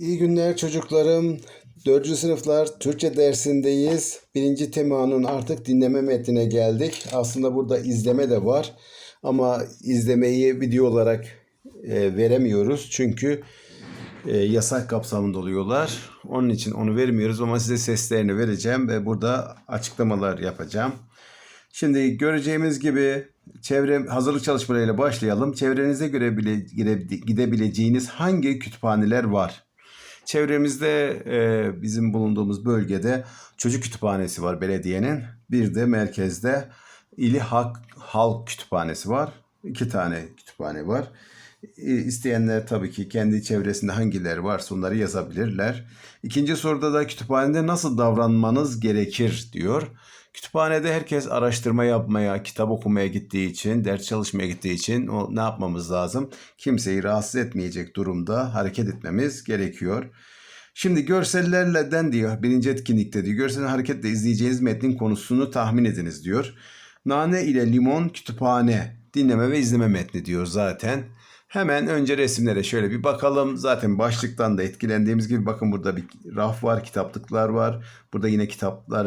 İyi günler çocuklarım. 4. sınıflar Türkçe dersindeyiz. Birinci temanın artık dinleme metnine geldik. Aslında burada izleme de var. Ama izlemeyi video olarak e, veremiyoruz. Çünkü e, yasak kapsamında oluyorlar. Onun için onu vermiyoruz ama size seslerini vereceğim ve burada açıklamalar yapacağım. Şimdi göreceğimiz gibi çevre hazırlık çalışmalarıyla başlayalım. Çevrenize göre bile gide- gidebileceğiniz hangi kütüphaneler var? Çevremizde e, bizim bulunduğumuz bölgede çocuk kütüphanesi var belediyenin. Bir de merkezde İli Halk, Halk Kütüphanesi var. İki tane kütüphane var. E, İsteyenler tabii ki kendi çevresinde hangileri varsa onları yazabilirler. İkinci soruda da kütüphanede nasıl davranmanız gerekir diyor. Kütüphanede herkes araştırma yapmaya, kitap okumaya gittiği için, ders çalışmaya gittiği için o ne yapmamız lazım? Kimseyi rahatsız etmeyecek durumda hareket etmemiz gerekiyor. Şimdi görsellerden diyor birinci etkinlikte diyor görsel hareketle izleyeceğiniz metnin konusunu tahmin ediniz diyor. Nane ile limon kütüphane dinleme ve izleme metni diyor zaten. Hemen önce resimlere şöyle bir bakalım. Zaten başlıktan da etkilendiğimiz gibi bakın burada bir raf var, kitaplıklar var. Burada yine kitaplar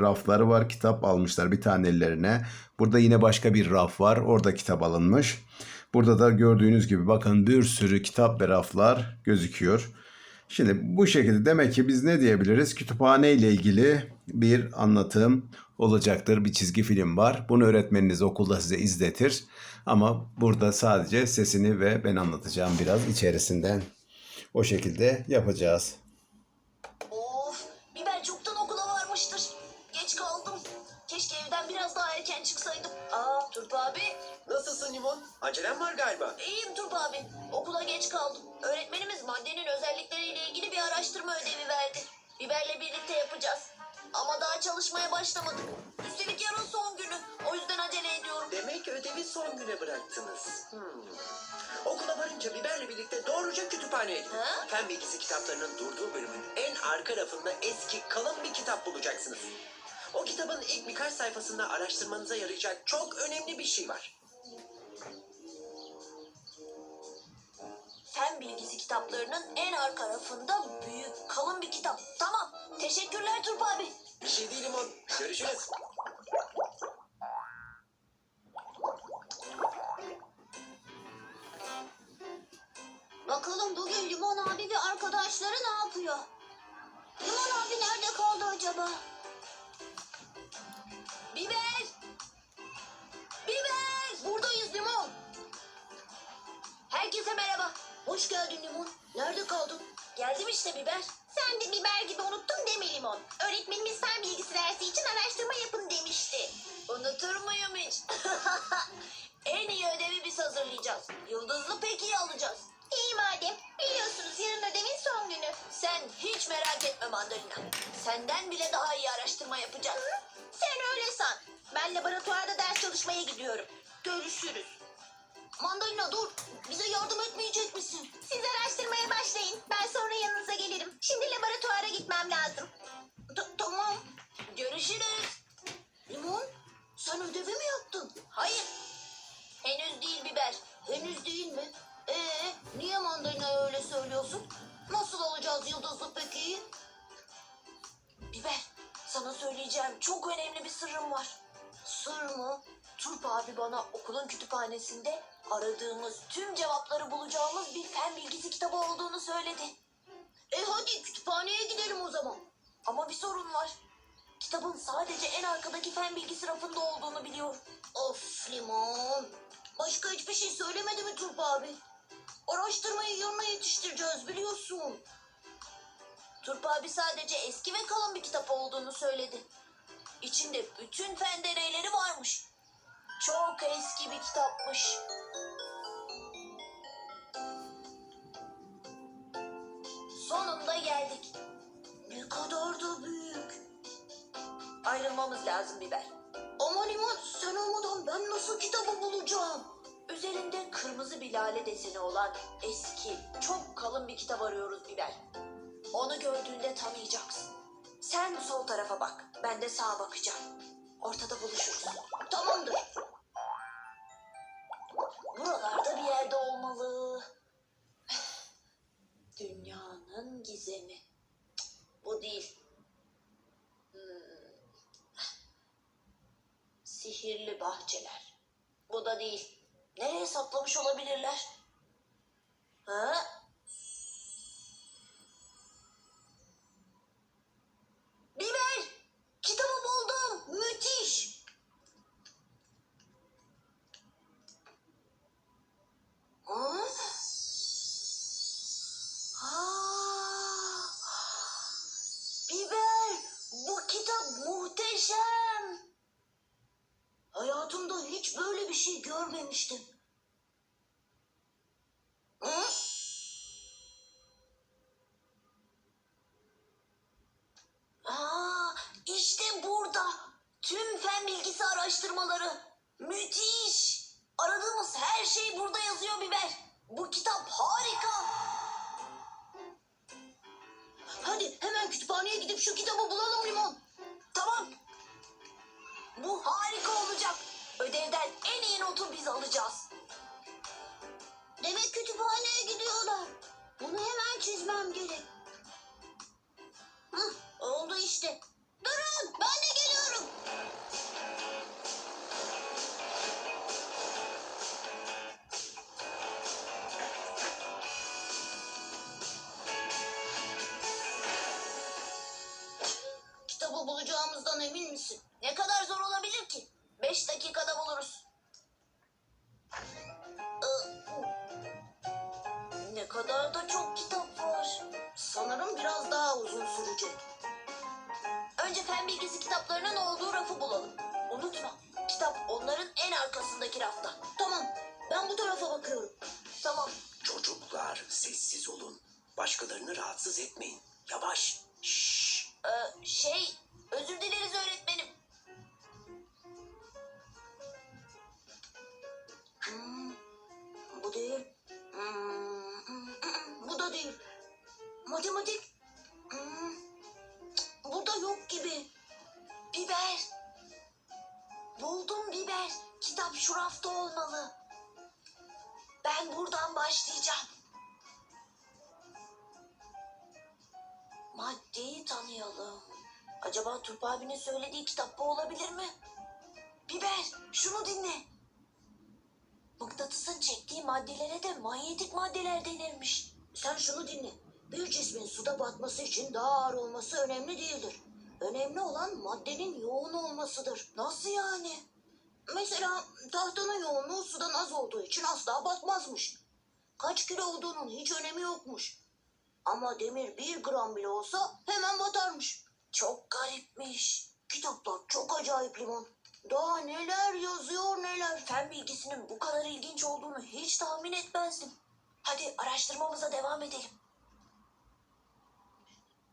rafları var. Kitap almışlar bir tane ellerine. Burada yine başka bir raf var. Orada kitap alınmış. Burada da gördüğünüz gibi bakın bir sürü kitap ve raflar gözüküyor. Şimdi bu şekilde demek ki biz ne diyebiliriz? Kütüphane ile ilgili bir anlatım olacaktır. Bir çizgi film var. Bunu öğretmeniniz okulda size izletir. Ama burada sadece sesini ve ben anlatacağım biraz içerisinden. O şekilde yapacağız. Acelen var galiba. İyiyim Turp abi. Okula geç kaldım. Öğretmenimiz maddenin özellikleriyle ilgili bir araştırma ödevi verdi. Biberle birlikte yapacağız. Ama daha çalışmaya başlamadık. Üstelik yarın son günü. O yüzden acele ediyorum. Demek ödevi son güne bıraktınız. Hmm. Okula varınca Biber'le birlikte doğruca kütüphaneye gidin. Ha? Fen bilgisi kitaplarının durduğu bölümün en arka rafında eski kalın bir kitap bulacaksınız. O kitabın ilk birkaç sayfasında araştırmanıza yarayacak çok önemli bir şey var. Fen bilgisi kitaplarının en arka rafında büyük, kalın bir kitap. Tamam. Teşekkürler Turp abi. Bir şey değil Limon. Görüşürüz. Bakalım bugün Limon abi ve arkadaşları ne yapıyor? Limon abi nerede kaldı acaba? Biber! Biber! Buradayız Limon. Herkese merhaba. Hoş geldin Limon. Nerede kaldın? Geldim işte Biber. Sen de biber gibi unuttun deme limon. Öğretmenimiz fen bilgisi dersi için araştırma yapın demişti. Unutur muyum hiç? en iyi ödevi biz hazırlayacağız. Yıldızlı pek iyi alacağız. İyi madem. Biliyorsunuz yarın ödevin son günü. Sen hiç merak etme Mandalina. Senden bile daha iyi araştırma yapacağız. Sen öyle san. Ben laboratuvarda ders çalışmaya gidiyorum. Görüşürüz. Mandalina dur. Bize yardım etmeyecek misin? Siz araştırmaya başlayın. Ben sonra yanınıza gelirim. Şimdi laboratuvara gitmem lazım. T- tamam. Görüşürüz. Limon, sen ödevi mi yaptın? Hayır. Henüz değil biber. Henüz değil mi? Ee, niye mandalina öyle söylüyorsun? Nasıl alacağız yıldızlı peki? Biber, sana söyleyeceğim çok önemli bir sırrım var. Sır mı? Turp abi bana okulun kütüphanesinde aradığımız tüm cevapları bulacağımız bir fen bilgisi kitabı olduğunu söyledi. E hadi kütüphaneye gidelim o zaman. Ama bir sorun var. Kitabın sadece en arkadaki fen bilgisi rafında olduğunu biliyor. Of limon. Başka hiçbir şey söylemedi mi Turp abi? Araştırmayı yanına yetiştireceğiz biliyorsun. Turp abi sadece eski ve kalın bir kitap olduğunu söyledi. İçinde bütün fen deneyleri varmış. Çok eski bir kitapmış. Sonunda geldik. Ne kadar da büyük. Ayrılmamız lazım biber. Ama Limon sen olmadan ben nasıl kitabı bulacağım? Üzerinde kırmızı bir lale deseni olan eski, çok kalın bir kitap arıyoruz biber. Onu gördüğünde tanıyacaksın. Sen sol tarafa bak, ben de sağa bakacağım. Ortada buluşuruz. Tamamdır. Buralarda bir yerde olmalı. Dünyanın gizemi. Bu değil. Hmm. Sihirli bahçeler. Bu da değil. Nereye saklamış olabilirler? Ha? İşte burada. Tüm fen bilgisi araştırmaları. Müthiş. Aradığımız her şey burada yazıyor Biber. Bu kitap harika. Hadi hemen kütüphaneye gidip şu kitabı bulalım Limon. Tamam. Bu harika olacak. Ödevden en iyi notu biz alacağız. Demek kütüphaneye gidiyorlar. Bunu hemen çizmem gerek. Hı, oldu işte. Acaba Turp abinin söylediği kitap bu olabilir mi? Biber, şunu dinle. Mıknatısın çektiği maddelere de manyetik maddeler denirmiş. Sen şunu dinle. Bir cismin suda batması için daha ağır olması önemli değildir. Önemli olan maddenin yoğun olmasıdır. Nasıl yani? Mesela tahtanın yoğunluğu sudan az olduğu için asla batmazmış. Kaç kilo olduğunun hiç önemi yokmuş. Ama demir bir gram bile olsa hemen batarmış. Çok garipmiş. Kitaplar çok acayip limon. Daha neler yazıyor neler. Fen bilgisinin bu kadar ilginç olduğunu hiç tahmin etmezdim. Hadi araştırmamıza devam edelim.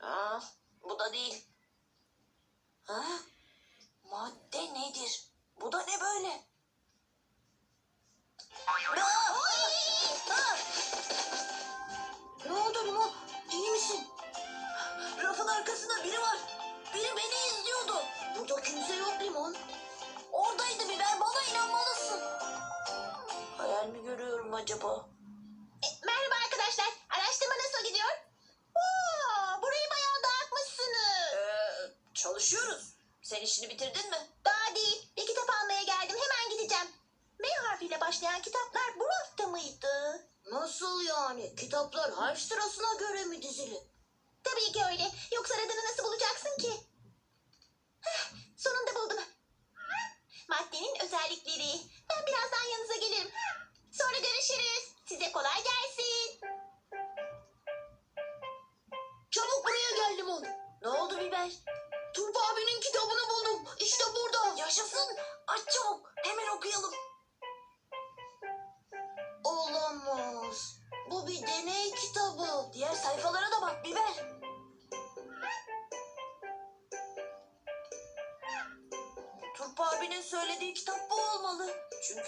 Aa, bu da değil. Ha? Madde nedir?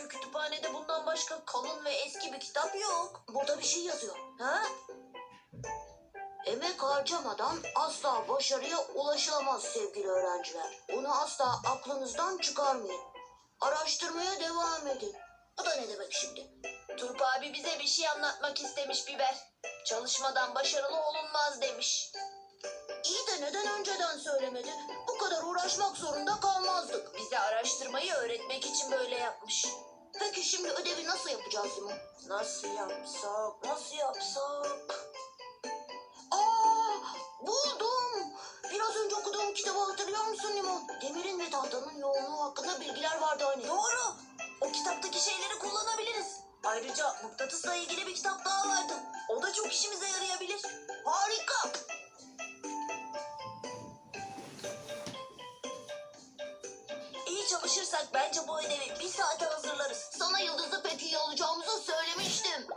Kütüphanede bundan başka kalın ve eski bir kitap yok. Burada bir şey yazıyor. Ha? Emek harcamadan asla başarıya ulaşılamaz sevgili öğrenciler. Bunu asla aklınızdan çıkarmayın. Araştırmaya devam edin. Bu da ne demek şimdi? Turp abi bize bir şey anlatmak istemiş Biber. Çalışmadan başarılı olunmaz demiş. İyi de neden önceden söylemedi? Bu kadar uğraşmak zorunda kalmazdık. Bize araştırmayı öğretmek için böyle yapmış. Peki şimdi ödevi nasıl yapacağız Limon? Nasıl yapsak, nasıl yapsak? Aa, buldum. Biraz önce okuduğum kitabı hatırlıyor musun Limon? Demirin ve tahtanın yoğunluğu hakkında bilgiler vardı hani. Doğru. O kitaptaki şeyleri kullanabiliriz. Ayrıca mıknatısla ilgili bir kitap daha vardı. O da çok işimize yarayabilir. Harika. Çalışırsak bence bu ödevi bir saate hazırlarız. Sana yıldızı pek iyi alacağımızı söylemiştim.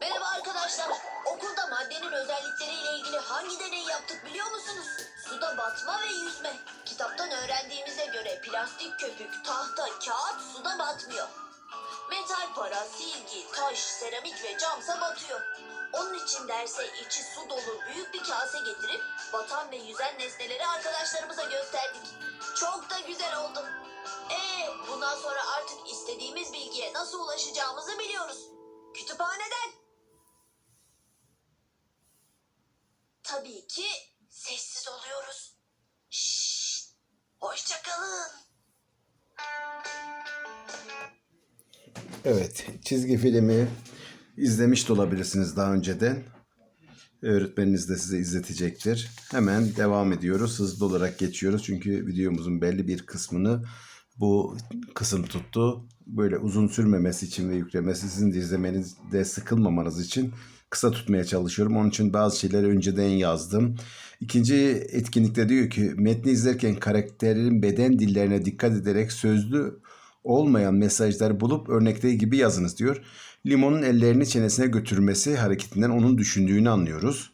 Merhaba arkadaşlar. Okulda maddenin özellikleriyle ilgili hangi deney yaptık biliyor musunuz? Suda batma ve yüzme. Kitaptan öğrendiğimize göre plastik köpük, tahta, kağıt suda batmıyor. Para, silgi, taş, seramik ve camsa batıyor. Onun için derse içi su dolu büyük bir kase getirip batan ve yüzen nesneleri arkadaşlarımıza gösterdik. Çok da güzel oldu. Ee, bundan sonra artık istediğimiz bilgiye nasıl ulaşacağımızı biliyoruz. Kütüphaneden. Tabii ki sessiz oluyoruz. Şşş. Hoşçakalın. Evet, çizgi filmi izlemiş de olabilirsiniz daha önceden. Öğretmeniniz de size izletecektir. Hemen devam ediyoruz. Hızlı olarak geçiyoruz. Çünkü videomuzun belli bir kısmını bu kısım tuttu. Böyle uzun sürmemesi için ve yüklemesi sizin de izlemenizde sıkılmamanız için kısa tutmaya çalışıyorum. Onun için bazı şeyleri önceden yazdım. İkinci etkinlikte diyor ki metni izlerken karakterin beden dillerine dikkat ederek sözlü olmayan mesajları bulup örnekteki gibi yazınız diyor. Limonun ellerini çenesine götürmesi hareketinden onun düşündüğünü anlıyoruz.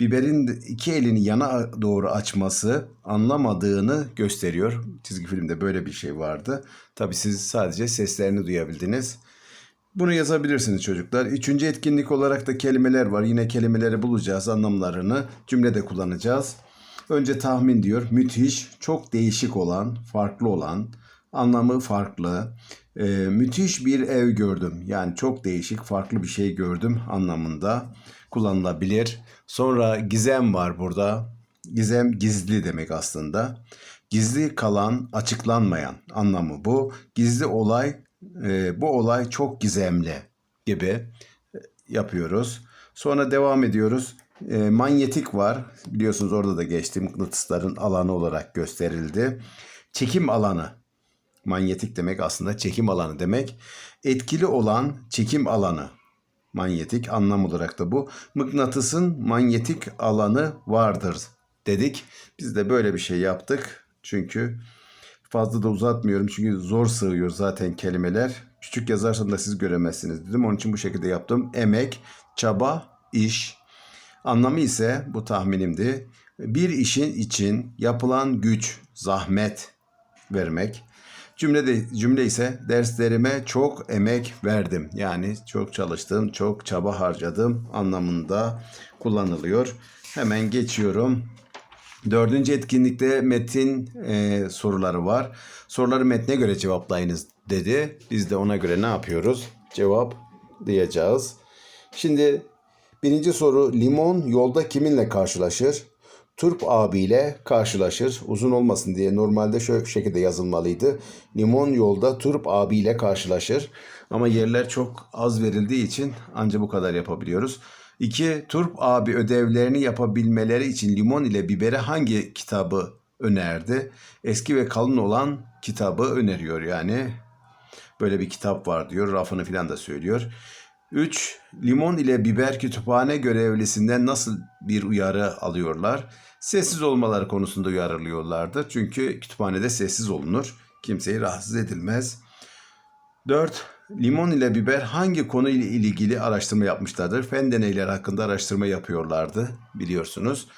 Biberin iki elini yana doğru açması anlamadığını gösteriyor. Çizgi filmde böyle bir şey vardı. Tabii siz sadece seslerini duyabildiniz. Bunu yazabilirsiniz çocuklar. Üçüncü etkinlik olarak da kelimeler var. Yine kelimeleri bulacağız, anlamlarını cümlede kullanacağız. Önce tahmin diyor. Müthiş, çok değişik olan, farklı olan, anlamı farklı. Ee, müthiş bir ev gördüm. Yani çok değişik, farklı bir şey gördüm anlamında kullanılabilir. Sonra gizem var burada. Gizem gizli demek aslında. Gizli kalan, açıklanmayan anlamı bu. Gizli olay, e, bu olay çok gizemli gibi e, yapıyoruz. Sonra devam ediyoruz. E, manyetik var. Biliyorsunuz orada da geçti. Mıknatısların alanı olarak gösterildi. Çekim alanı. Manyetik demek aslında çekim alanı demek. Etkili olan çekim alanı. Manyetik anlam olarak da bu. Mıknatısın manyetik alanı vardır dedik. Biz de böyle bir şey yaptık. Çünkü fazla da uzatmıyorum. Çünkü zor sığıyor zaten kelimeler. Küçük yazarsam da siz göremezsiniz dedim. Onun için bu şekilde yaptım. Emek, çaba, iş. Anlamı ise bu tahminimdi. Bir işin için yapılan güç, zahmet vermek. Cümle de, cümle ise derslerime çok emek verdim. Yani çok çalıştım, çok çaba harcadım anlamında kullanılıyor. Hemen geçiyorum. Dördüncü etkinlikte metin e, soruları var. Soruları metne göre cevaplayınız dedi. Biz de ona göre ne yapıyoruz? Cevap diyeceğiz. Şimdi birinci soru limon yolda kiminle karşılaşır? Turp abiyle karşılaşır. Uzun olmasın diye normalde şöyle şekilde yazılmalıydı. Limon yolda Turp abiyle karşılaşır. Ama yerler çok az verildiği için ancak bu kadar yapabiliyoruz. 2. Turp abi ödevlerini yapabilmeleri için limon ile bibere hangi kitabı önerdi? Eski ve kalın olan kitabı öneriyor yani. Böyle bir kitap var diyor. Rafını filan da söylüyor. 3. Limon ile biber kütüphane görevlisinden nasıl bir uyarı alıyorlar? Sessiz olmaları konusunda uyarılıyorlardı. Çünkü kütüphanede sessiz olunur. Kimseyi rahatsız edilmez. 4. Limon ile biber hangi konu ile ilgili araştırma yapmışlardır? Fen deneyleri hakkında araştırma yapıyorlardı biliyorsunuz.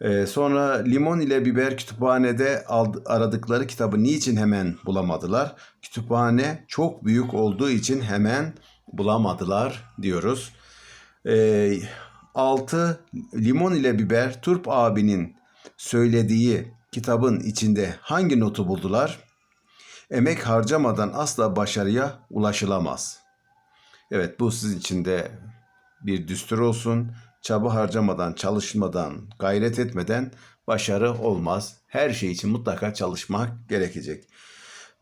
Ee, sonra limon ile biber kütüphanede ald- aradıkları kitabı niçin hemen bulamadılar? Kütüphane çok büyük olduğu için hemen bulamadılar diyoruz. 6. Limon ile biber Turp abinin söylediği kitabın içinde hangi notu buldular? Emek harcamadan asla başarıya ulaşılamaz. Evet bu sizin için de bir düstur olsun. Çaba harcamadan, çalışmadan, gayret etmeden başarı olmaz. Her şey için mutlaka çalışmak gerekecek.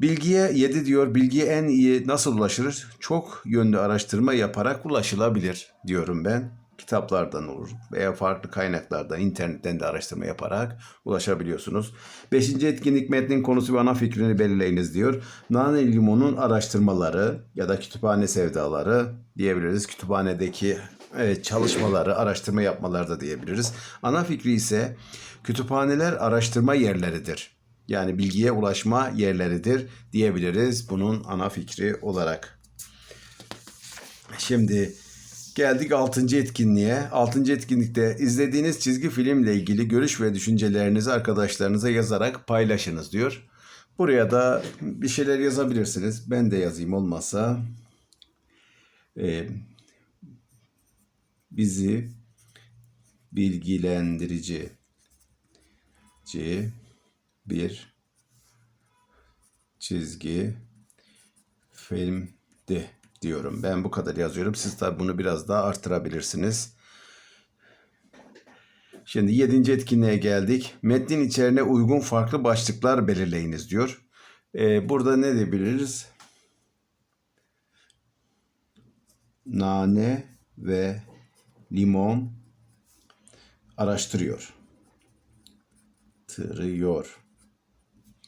Bilgiye 7 diyor. Bilgiye en iyi nasıl ulaşılır? Çok yönlü araştırma yaparak ulaşılabilir diyorum ben. Kitaplardan olur veya farklı kaynaklardan, internetten de araştırma yaparak ulaşabiliyorsunuz. Beşinci etkinlik metnin konusu ve ana fikrini belirleyiniz diyor. Nane Limon'un araştırmaları ya da kütüphane sevdaları diyebiliriz. Kütüphanedeki e, çalışmaları, araştırma yapmaları da diyebiliriz. Ana fikri ise kütüphaneler araştırma yerleridir. Yani bilgiye ulaşma yerleridir diyebiliriz bunun ana fikri olarak. Şimdi geldik 6. etkinliğe. 6. etkinlikte izlediğiniz çizgi filmle ilgili görüş ve düşüncelerinizi arkadaşlarınıza yazarak paylaşınız diyor. Buraya da bir şeyler yazabilirsiniz. Ben de yazayım olmazsa. Ee, bizi bilgilendirici bir çizgi filmdi diyorum. Ben bu kadar yazıyorum. Siz tabi bunu biraz daha artırabilirsiniz. Şimdi yedinci etkinliğe geldik. Metnin içeriğine uygun farklı başlıklar belirleyiniz diyor. Ee, burada ne diyebiliriz? Nane ve limon araştırıyor. Tırıyor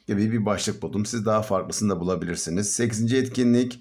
gibi bir başlık buldum. Siz daha farklısını da bulabilirsiniz. 8. etkinlik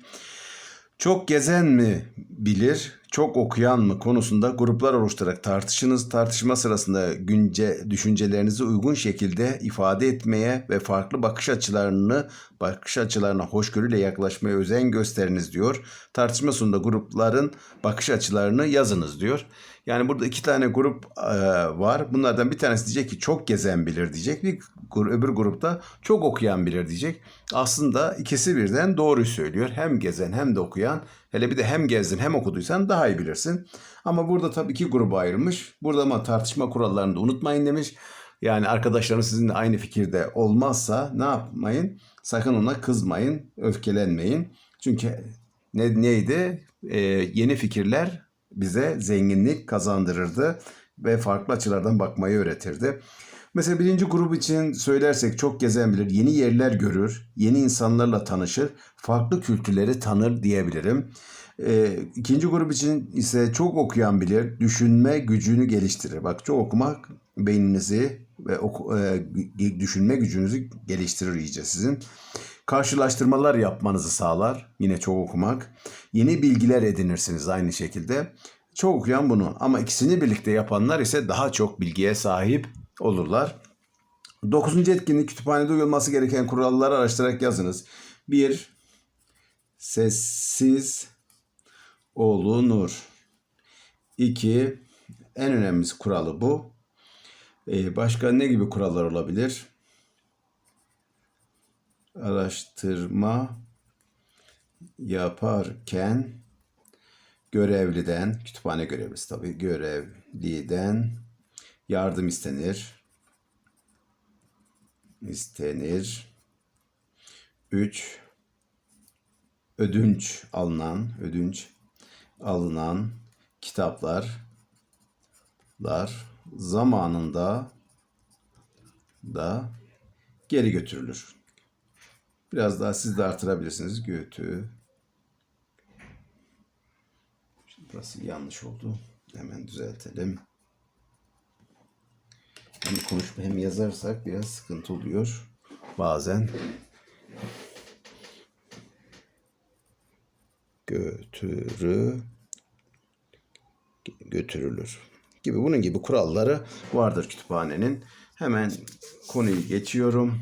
çok gezen mi bilir, çok okuyan mı konusunda gruplar oluşturarak tartışınız. Tartışma sırasında günce düşüncelerinizi uygun şekilde ifade etmeye ve farklı bakış açılarını bakış açılarına hoşgörüyle yaklaşmaya özen gösteriniz diyor. Tartışma sonunda grupların bakış açılarını yazınız diyor. Yani burada iki tane grup e, var. Bunlardan bir tanesi diyecek ki çok gezen bilir diyecek. Bir öbür grupta çok okuyan bilir diyecek. Aslında ikisi birden doğruyu söylüyor. Hem gezen hem de okuyan. Hele bir de hem gezdin hem okuduysan daha iyi bilirsin. Ama burada tabii iki gruba ayrılmış. Burada ama tartışma kurallarını da unutmayın demiş. Yani arkadaşlarınız sizinle aynı fikirde olmazsa ne yapmayın? Sakın ona kızmayın, öfkelenmeyin. Çünkü ne, neydi? Ee, yeni fikirler bize zenginlik kazandırırdı ve farklı açılardan bakmayı öğretirdi. Mesela birinci grup için söylersek çok gezen bilir, yeni yerler görür, yeni insanlarla tanışır, farklı kültürleri tanır diyebilirim. Ee, ikinci grup için ise çok okuyan bilir, düşünme gücünü geliştirir. Bak çok okumak beyninizi ve oku- e, düşünme gücünüzü geliştirir iyice sizin. Karşılaştırmalar yapmanızı sağlar. Yine çok okumak. Yeni bilgiler edinirsiniz aynı şekilde. Çok okuyan bunu ama ikisini birlikte yapanlar ise daha çok bilgiye sahip olurlar. Dokuzuncu etkinlik kütüphanede uyulması gereken kuralları araştırarak yazınız. Bir, sessiz olunur. İki, en önemli kuralı bu. Ee, başka ne gibi kurallar olabilir? Araştırma yaparken görevliden, kütüphane görevlisi tabii, görevliden yardım istenir. İstenir. 3. Ödünç alınan, ödünç alınan kitaplar lar zamanında da geri götürülür. Biraz daha siz de artırabilirsiniz. Götü. Şimdi burası yanlış oldu. Hemen düzeltelim. Hem konuşma hem yazarsak biraz sıkıntı oluyor. Bazen. Götürü götürülür gibi bunun gibi kuralları vardır kütüphanenin. Hemen konuyu geçiyorum.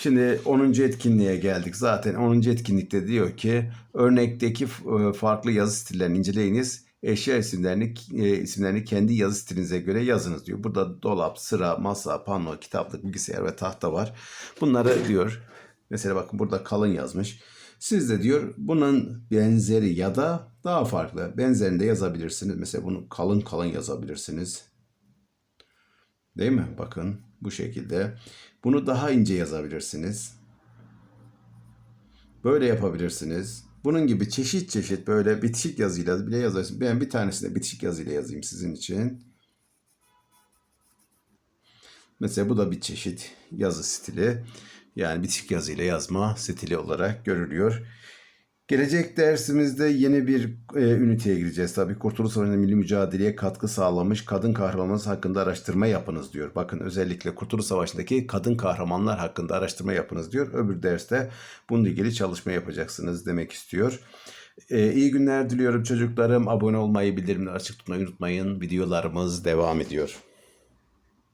Şimdi 10. etkinliğe geldik. Zaten 10. etkinlikte diyor ki örnekteki e, farklı yazı stillerini inceleyiniz. Eşya isimlerini e, isimlerini kendi yazı stilinize göre yazınız diyor. Burada dolap, sıra, masa, pano, kitaplık, bilgisayar ve tahta var. Bunları diyor. Mesela bakın burada kalın yazmış. Siz de diyor bunun benzeri ya da daha farklı benzerini de yazabilirsiniz. Mesela bunu kalın kalın yazabilirsiniz. Değil mi? Bakın bu şekilde. Bunu daha ince yazabilirsiniz. Böyle yapabilirsiniz. Bunu Bunun gibi çeşit çeşit böyle bitişik yazıyla bile yazarsın. Ben bir tanesini bitişik yazıyla yazayım sizin için. Mesela bu da bir çeşit yazı stili. Yani bitişik yazıyla yazma stili olarak görülüyor. Gelecek dersimizde yeni bir e, üniteye gireceğiz. Tabii Kurtuluş Savaşı'nda milli mücadeleye katkı sağlamış kadın kahramanlarımız hakkında araştırma yapınız diyor. Bakın özellikle Kurtuluş Savaşı'ndaki kadın kahramanlar hakkında araştırma yapınız diyor. Öbür derste bununla ilgili çalışma yapacaksınız demek istiyor. E, iyi günler diliyorum çocuklarım. Abone olmayı, bildirimleri açık tutmayı unutmayın. Videolarımız devam ediyor.